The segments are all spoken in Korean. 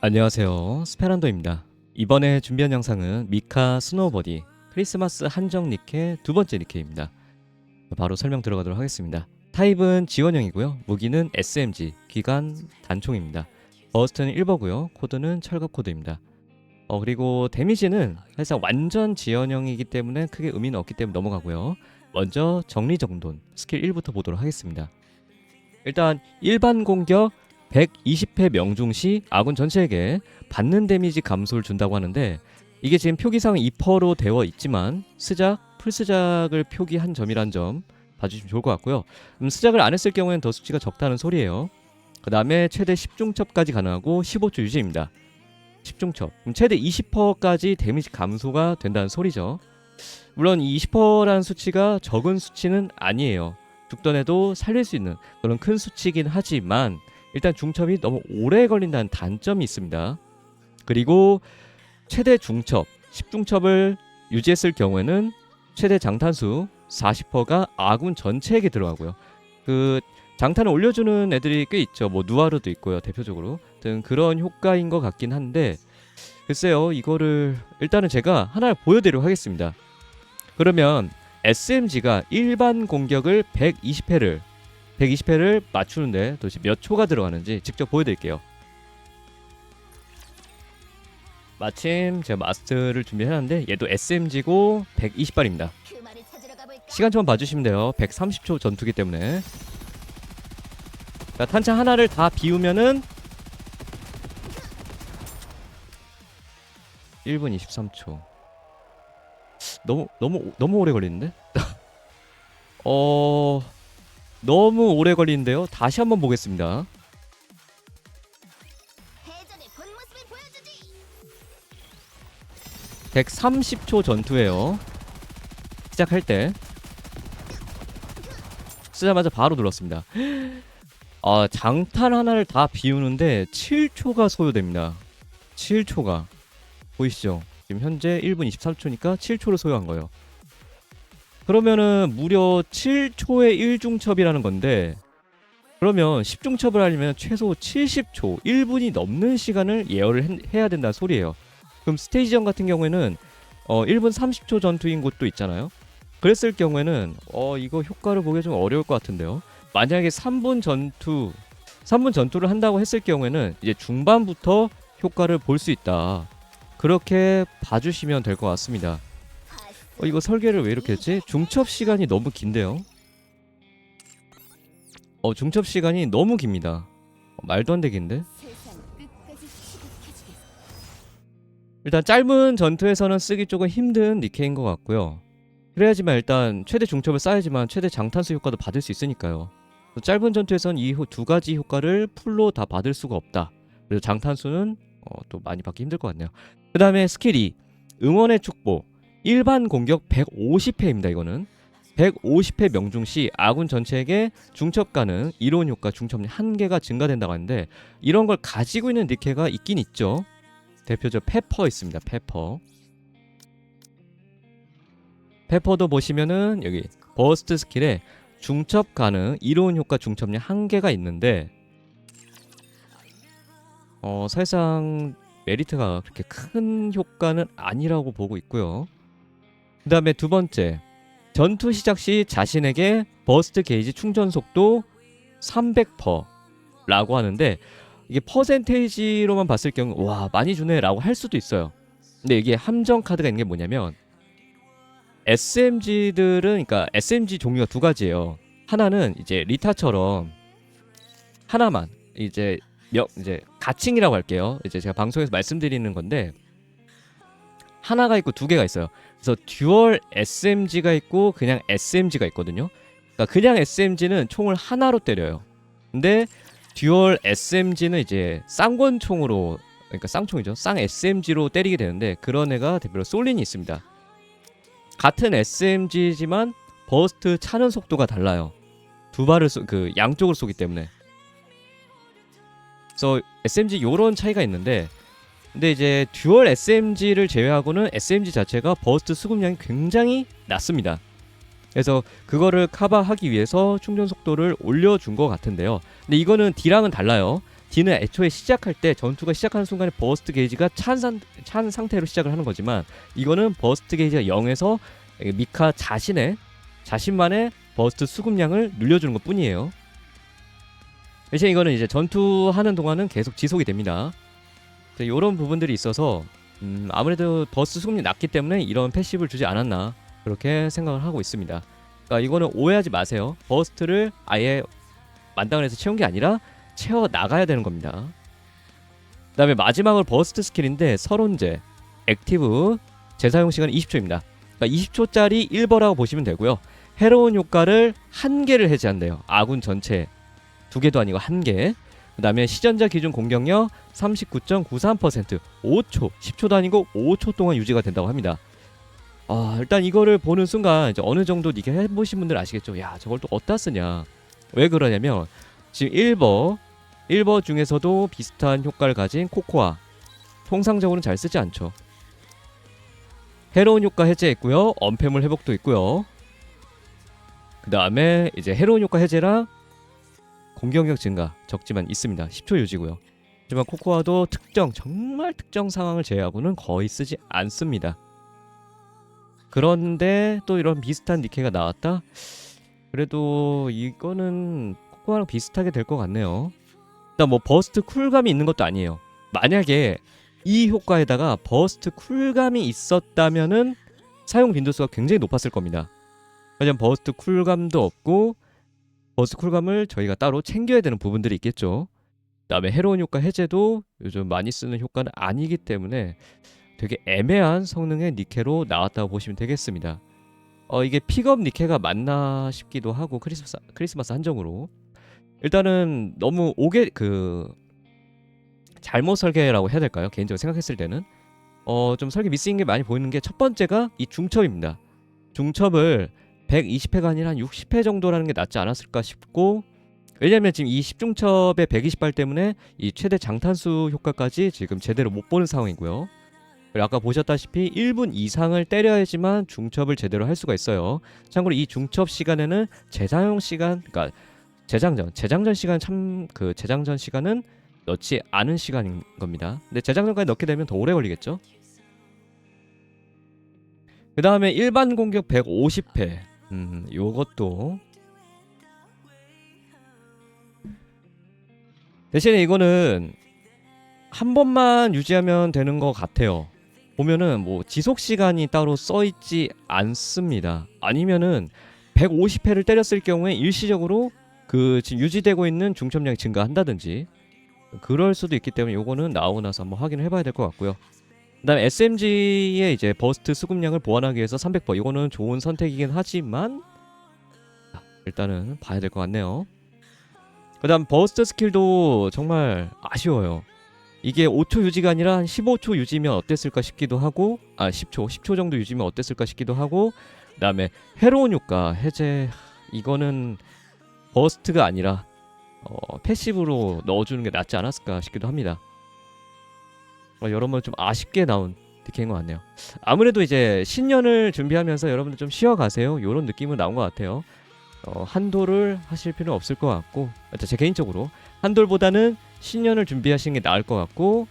안녕하세요. 스페란도입니다. 이번에 준비한 영상은 미카 스노우버디 크리스마스 한정 니케 두 번째 니케입니다. 바로 설명 들어가도록 하겠습니다. 타입은 지원형이고요. 무기는 SMG, 기관 단총입니다. 버스트는 1버고요. 코드는 철갑 코드입니다. 어, 그리고 데미지는 사실상 완전 지원형이기 때문에 크게 의미는 없기 때문에 넘어가고요. 먼저 정리정돈 스킬 1부터 보도록 하겠습니다. 일단 일반 공격 120회 명중 시 아군 전체에게 받는 데미지 감소를 준다고 하는데 이게 지금 표기상 2%로 되어 있지만 스작, 풀스작을 표기한 점이란 점 봐주시면 좋을 것 같고요. 음, 스작을 안 했을 경우에는 더 수치가 적다는 소리예요. 그 다음에 최대 10중첩까지 가능하고 15초 유지입니다. 10중첩. 그럼 최대 20%까지 데미지 감소가 된다는 소리죠. 물론 이 20%라는 수치가 적은 수치는 아니에요. 죽던에도 살릴 수 있는 그런 큰 수치이긴 하지만 일단 중첩이 너무 오래 걸린다는 단점이 있습니다. 그리고 최대 중첩 10중첩을 유지했을 경우에는 최대 장탄수 40%가 아군 전체에게 들어가고요. 그 장탄을 올려주는 애들이 꽤 있죠. 뭐 누아르도 있고요. 대표적으로 등 그런 효과인 것 같긴 한데 글쎄요. 이거를 일단은 제가 하나를 보여드리도록 하겠습니다. 그러면 SMG가 일반 공격을 120회를 120회를 맞추는데 도대체 몇 초가 들어가는지 직접 보여드릴게요. 마침 제가 마스터를 준비해놨는데 얘도 SMG고 120발입니다. 시간초만 봐주시면 돼요. 130초 전투기 때문에 자, 탄창 하나를 다 비우면은 1분 23초 너무 너무 너무 오래 걸리는데? 어 너무 오래 걸리는데요. 다시 한번 보겠습니다. 보여주지. 130초 전투예요. 시작할 때 쓰자마자 바로 눌렀습니다. 아 장탄 하나를 다 비우는데 7초가 소요됩니다. 7초가 보이시죠? 지금 현재 1분 23초니까 7초를 소요한 거예요. 그러면은 무려 7초의 1중첩이라는 건데 그러면 10중첩을 하려면 최소 70초, 1분이 넘는 시간을 예열을 해- 해야 된다는 소리예요. 그럼 스테이지전 같은 경우에는 어 1분 30초 전투인 곳도 있잖아요. 그랬을 경우에는 어 이거 효과를 보기 좀 어려울 것 같은데요. 만약에 3분 전투 3분 전투를 한다고 했을 경우에는 이제 중반부터 효과를 볼 수 있다. 그렇게 봐주시면 될 것 같습니다. 어 이거 설계를 왜 이렇게 했지? 중첩 시간이 너무 긴데요. 어 중첩 시간이 너무 깁니다. 어, 말도 안 되긴데. 일단 짧은 전투에서는 쓰기 조금 힘든 니케인 것 같고요. 그래야지만 일단 최대 중첩을 쌓아야지만 최대 장탄수 효과도 받을 수 있으니까요. 짧은 전투에서는 이두 가지 효과를 풀로 다 받을 수가 없다. 그래서 장탄수는 어, 또 많이 받기 힘들 것 같네요. 그 다음에 스킬 2 응원의 축복 일반 공격 150회입니다. 이거는 150회 명중 시 아군 전체에게 중첩 가능 이론 효과 중첩 한 개가 증가된다고 하는데 이런 걸 가지고 있는 니케가 있긴 있죠. 대표적 페퍼 있습니다. 페퍼. 페퍼도 보시면은 여기 버스트 스킬에 중첩 가능 이로운 효과 중첩량 한 개가 있는데 어 사실상 메리트가 그렇게 큰 효과는 아니라고 보고 있고요. 그 다음에 두 번째 전투 시작 시 자신에게 버스트 게이지 충전 속도 300%라고 하는데 이게 퍼센테이지로만 봤을 경우 와 많이 주네라고 할 수도 있어요. 근데 이게 함정 카드가 있는 게 뭐냐면 SMG들은 그러니까 SMG 종류가 두 가지예요. 하나는 이제 리타처럼 하나만 이제 명 이제 가칭이라고 할게요. 이제 제가 방송에서 말씀드리는 건데 하나가 있고 두 개가 있어요. 그래서 듀얼 SMG가 있고 그냥 SMG가 있거든요. 그러니까 그냥 SMG는 총을 하나로 때려요. 근데 듀얼 SMG는 이제 쌍권총으로 그러니까 쌍총이죠. 쌍 SMG로 때리게 되는데 그런 애가 대표로 솔린이 있습니다. 같은 SMG지만 버스트 차는 속도가 달라요. 두 발을 쏘, 그 양쪽을 쏘기 때문에. 그래서 SMG 요런 차이가 있는데 근데 이제 듀얼 SMG를 제외하고는 SMG 자체가 버스트 수급량이 굉장히 낮습니다. 그래서 그거를 커버하기 위해서 충전 속도를 올려준 것 같은데요. 근데 이거는 D랑은 달라요. D는 애초에 시작할 때 전투가 시작하는 순간에 버스트 게이지가 찬, 산, 찬 상태로 시작을 하는 거지만 이거는 버스트 게이지가 0에서 미카 자신의 자신만의 버스트 수급량을 늘려주는 것 뿐이에요. 대신 이거는 이제 전투하는 동안은 계속 지속이 됩니다. 이런 부분들이 있어서 음, 아무래도 버스트 수급량이 낮기 때문에 이런 패시브를 주지 않았나 그렇게 생각을 하고 있습니다. 그러니까 이거는 오해하지 마세요. 버스트를 아예 만땅을 해서 채운 게 아니라 채워 나가야 되는 겁니다. 그 다음에 마지막으로 버스트 스킬인데 서론제, 액티브 재사용 시간 20초입니다. 그러니까 20초짜리 1버라고 보시면 되고요. 해로운 효과를 한 개를 해제한대요. 아군 전체 두 개도 아니고 한 개. 그 다음에 시전자 기준 공격력 39.93% 5초, 10초도 아니고 5초 동안 유지가 된다고 합니다. 아 일단 이거를 보는 순간 이제 어느 정도 이게 해보신 분들 아시겠죠? 야 저걸 또 어디다 쓰냐? 왜 그러냐면 지금 1버 1버 중에서도 비슷한 효과를 가진 코코아 통상적으로는 잘 쓰지 않죠. 해로운 효과 해제했고요. 언패물 회복도 있고요. 그 다음에 이제 해로운 효과 해제랑 공격력 증가 적지만 있습니다. 10초 유지고요. 하지만 코코아도 특정 정말 특정 상황을 제외하고는 거의 쓰지 않습니다. 그런데 또 이런 비슷한 니케가 나왔다? 그래도 이거는 코코아랑 비슷하게 될 것 같네요. 일단 뭐 버스트 쿨감이 있는 것도 아니에요. 만약에 이 효과에다가 버스트 쿨감이 있었다면은 사용 빈도수가 굉장히 높았을 겁니다. 하지만 버스트 쿨감도 없고 버스트 쿨감을 저희가 따로 챙겨야 되는 부분들이 있겠죠. 그다음에 해로운 효과 해제도 요즘 많이 쓰는 효과는 아니기 때문에 되게 애매한 성능의 니케로 나왔다고 보시면 되겠습니다. 어 이게 픽업 니케가 맞나 싶기도 하고 크리스마스 크리스마스 한정으로 일단은 너무 오게 그 잘못 설계라고 해야 될까요? 개인적으로 생각했을 때는 어 좀 설계 미스인 게 많이 보이는 게 첫 번째가 이 중첩입니다. 중첩을 120회가 아니라 한 60회 정도라는 게 낫지 않았을까 싶고 왜냐면 지금 이 10중첩의 120발 때문에 이 최대 장탄수 효과까지 지금 제대로 못 보는 상황이고요. 그리고 아까 보셨다시피 1분 이상을 때려야지만 중첩을 제대로 할 수가 있어요. 참고로 이 중첩 시간에는 재사용 시간, 그러니까 재장전, 재장전 시간 참 그 재장전 시간은 넣지 않은 시간인 겁니다. 근데 재장전까지 넣게 되면 더 오래 걸리겠죠? 그 다음에 일반 공격 150회. 음, 요것도 대신에 이거는 한 번만 유지하면 되는 것 같아요. 보면은 뭐 지속 시간이 따로 써 있지 않습니다. 아니면은 150회를 때렸을 경우에 일시적으로 그 지금 유지되고 있는 중첩량이 증가한다든지 그럴 수도 있기 때문에 요거는 나오고 나서 한번 확인을 해봐야 될 것 같고요. 그다음에 SMG의 이제 버스트 수급량을 보완하기 위해서 300번 이거는 좋은 선택이긴 하지만 자, 일단은 봐야 될 것 같네요. 그다음 버스트 스킬도 정말 아쉬워요. 이게 5초 유지가 아니라 한 15초 유지면 어땠을까 싶기도 하고 아 10초 10초 정도 유지면 어땠을까 싶기도 하고 그다음에 해로운 효과 해제 이거는 버스트가 아니라 어, 패시브로 넣어주는 게 낫지 않았을까 싶기도 합니다. 어, 여러분 좀 아쉽게 나온 디케인 것 같네요. 아무래도 이제 신년을 준비하면서 여러분들 좀 쉬어가세요. 이런 느낌은 나온 것 같아요. 어, 한도를 하실 필요는 없을 것 같고 제 개인적으로 한돌보다는 신년을 준비하시는 게 나을 것 같고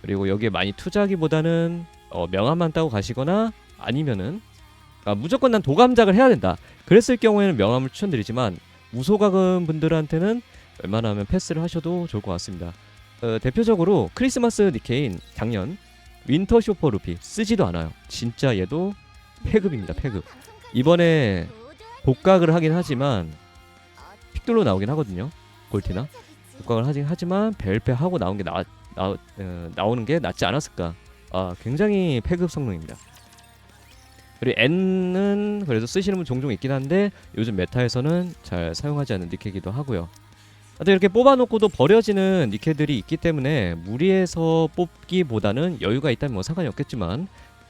그리고 여기에 많이 투자하기보다는 어, 명함만 따고 가시거나 아니면은 아, 무조건 난 도감작을 해야 된다. 그랬을 경우에는 명함을 추천드리지만 무소가금 분들한테는 웬만하면 패스를 하셔도 좋을 것 같습니다. 어, 대표적으로 크리스마스 니케인 작년 윈터 쇼퍼 루피 쓰지도 않아요. 진짜 얘도 폐급입니다. 폐급. 이번에 복각을 하긴 하지만 픽돌로 나오긴 하거든요. 골티나 복각을 하긴 하지만 벨페 하고 나온 게 나, 나 어, 나오는 게 낫지 않았을까. 아 굉장히 폐급 성능입니다. 그리고 N은 그래도 쓰시는 분 종종 있긴 한데 요즘 메타에서는 잘 사용하지 않는 니케기도 하고요. 하여튼 이렇게 뽑아놓고도 버려지는 니케들이 있기 때문에 무리해서 뽑기보다는 여유가 있다면 뭐 상관이 없겠지만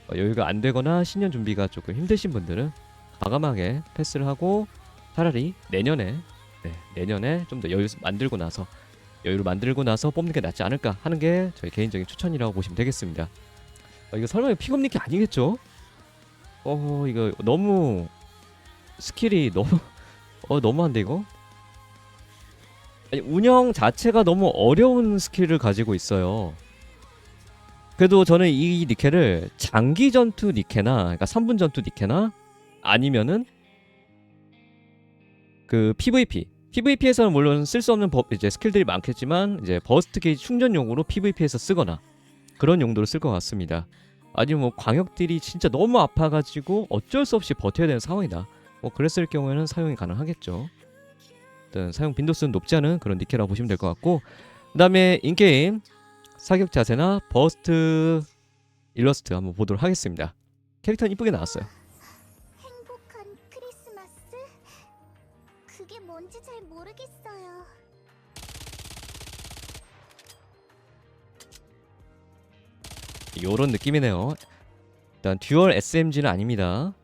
어, 여유가 안 되거나 신년 준비가 조금 힘드신 분들은 과감하게 패스를 하고 차라리 내년에 네, 내년에 좀 더 여유 만들고 나서 여유를 만들고 나서 뽑는 게 낫지 않을까 하는 게 저희 개인적인 추천이라고 보시면 되겠습니다. 어, 이거 설마 픽업 니케 아니겠죠? 어 이거 너무 스킬이 너무 어 너무한데 이거 아니, 운영 자체가 너무 어려운 스킬을 가지고 있어요. 그래도 저는 이 니케를 장기 전투 니케나 그러니까 3분 전투 니케나 아니면은 그 PVP PVP에서는 물론 쓸 수 없는 법 이제 스킬들이 많겠지만 이제 버스트 게이지 충전용으로 PVP에서 쓰거나 그런 용도로 쓸 것 같습니다. 아니면 뭐 광역들이 진짜 너무 아파가지고 어쩔 수 없이 버텨야 되는 상황이다. 뭐 그랬을 경우에는 사용이 가능하겠죠. 일단 사용 빈도수는 높지 않은 그런 니케라고 보시면 될 것 같고 그 다음에 인게임 사격 자세나 버스트 일러스트 한번 보도록 하겠습니다. 캐릭터는 이쁘게 나왔어요. 행복한 크리스마스? 그게 뭔지 잘 모르겠어요. 요런 느낌이네요. 일단 듀얼 SMG는 아닙니다.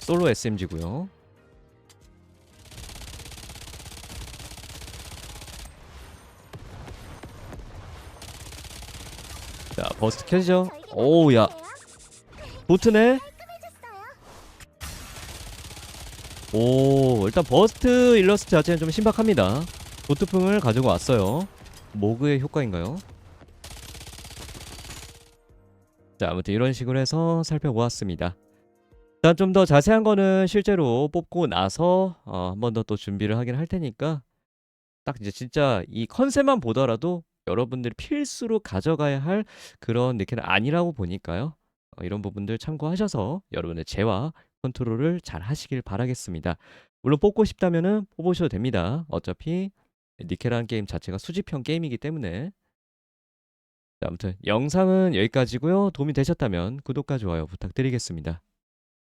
솔로 SMG고요. 버스트 켜지죠? 오우 야, 보트네. 오, 일단 버스트 일러스트 자체는 좀 신박합니다. 보트풍을 가지고 왔어요. 모그의 효과인가요? 자, 아무튼 이런 식으로 해서 살펴보았습니다. 자, 좀더 자세한 거는 실제로 뽑고 나서 어, 한 번 더 또 준비를 하긴 할 테니까 딱 이제 진짜 이 컨셉만 보더라도 여러분들이 필수로 가져가야 할 그런 느낌은 아니라고 보니까요. 어, 이런 부분들 참고하셔서 여러분의 재화 컨트롤을 잘 하시길 바라겠습니다. 물론 뽑고 싶다면은 뽑으셔도 됩니다. 어차피 니케라는 게임 자체가 수집형 게임이기 때문에 자, 아무튼 영상은 여기까지고요. 도움이 되셨다면 구독과 좋아요 부탁드리겠습니다.